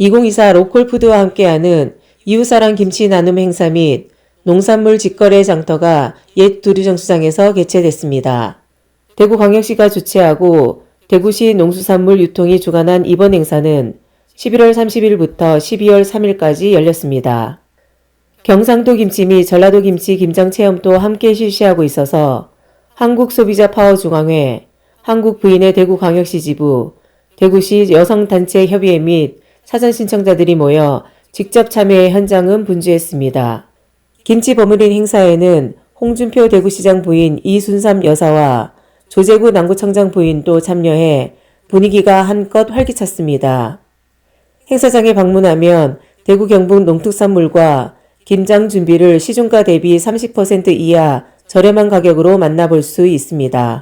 2024 로컬푸드와 함께하는 이웃사랑 김치 나눔 행사 및 농산물 직거래 장터가 옛 두류정수장에서 개최됐습니다. 대구광역시가 주최하고 대구시 농수산물 유통이 주관한 이번 행사는 11월 30일부터 12월 3일까지 열렸습니다. 경상도 김치 및 전라도 김치 김장 체험도 함께 실시하고 있어서 한국소비자 파워중앙회, 한국부인의 대구광역시 지부, 대구시 여성단체 협의회 및 사전 신청자들이 모여 직접 참여해 현장은 분주했습니다. 김치 버무린 행사에는 홍준표 대구시장 부인 이순삼 여사와 조재구 남구청장 부인도 참여해 분위기가 한껏 활기찼습니다. 행사장에 방문하면 대구 경북 농특산물과 김장 준비를 시중가 대비 30% 이하 저렴한 가격으로 만나볼 수 있습니다.